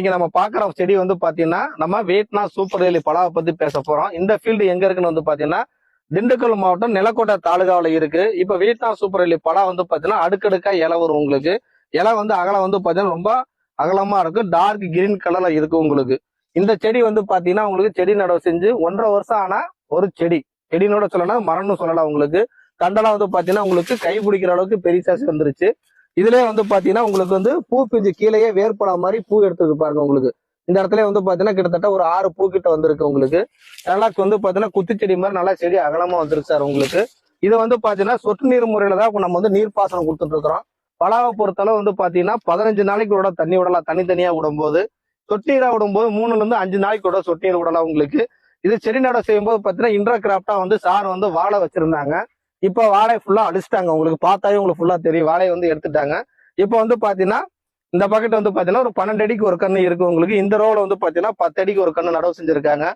இங்க நம்ம பாக்குற செடி வந்து பாத்தீங்கன்னா நம்ம வியட்னா சூப்பர் வேலி பலாவை பத்தி பேச போறோம். இந்த ஃபீல்டு எங்க இருக்குன்னு வந்து பாத்தீங்கன்னா திண்டுக்கல் மாவட்டம் நிலக்கோட்டை தாலுகாவில் இருக்கு. இப்ப வியட்னா சூப்பர் வேலி பலா வந்து பாத்தீங்கன்னா அடுக்கடுக்கா இலை வரும் உங்களுக்கு. இலை வந்து அகலம் வந்து பாத்தீங்கன்னா ரொம்ப அகலமா இருக்கும். டார்க் கிரீன் கலர்ல இருக்கு உங்களுக்கு. இந்த செடி வந்து பாத்தீங்கன்னா உங்களுக்கு செடி நடவு செஞ்சு ஒன்றரை வருஷம் ஆனா ஒரு செடி. செடினோட சொல்லலாம் மரம்னு சொல்லலாம் உங்களுக்கு. தண்டெல்லாம் வந்து பாத்தீங்கன்னா உங்களுக்கு கை பிடிக்கிற அளவுக்கு பெரிய சைஸ் வந்துருச்சு இதுலயே வந்து பாத்தீங்கன்னா உங்களுக்கு வந்து பூ பிஞ்சு கீழேயே வேர்படா மாதிரி பூ எடுத்துருக்கு பாருங்க உங்களுக்கு. இந்த இடத்துல வந்து பாத்தீங்கன்னா கிட்டத்தட்ட ஒரு ஆறு பூ கிட்ட வந்திருக்கு உங்களுக்கு. நல்லா வந்து பாத்தீங்கன்னா குத்துச்செடி மாதிரி நல்லா செடி அகலமா வந்துருக்கு சார் உங்களுக்கு. இதை வந்து பாத்தீங்கன்னா சொட்டு நீர் முறையில தான் நம்ம வந்து நீர்ப்பாசனம் கொடுத்துட்டு இருக்கிறோம். பலாவை பொறுத்தளவு வந்து பாத்தீங்கன்னா பதினஞ்சு நாளைக்கு விட தண்ணி விடலாம் தனித்தனியா விடும்போது. சொட்டீரா விடும்போது மூணுல இருந்து அஞ்சு நாளைக்கு கூட சொட்டு நீர் விடலாம் உங்களுக்கு. இது செடி நட செய்யும்போது பாத்தீங்கன்னா இன்ட்ரா கிராப்டா வந்து சார் வந்து வாழை வச்சிருந்தாங்க. இப்போ வாழை ஃபுல்லா அடிச்சிட்டாங்க உங்களுக்கு பார்த்தாவே உங்களுக்கு ஃபுல்லா தெரியும். வாழையை வந்து எடுத்துட்டாங்க. இப்போ வந்து பாத்தீங்கன்னா இந்த பக்கெட் வந்து பாத்தீங்கன்னா ஒரு பன்னெண்டு அடிக்கு ஒரு கண்ணு இருக்கு உங்களுக்கு. இந்த ரோல வந்து பாத்தீங்கன்னா பத்து அடிக்கு ஒரு கண்ணு நடவு செஞ்சிருக்காங்க.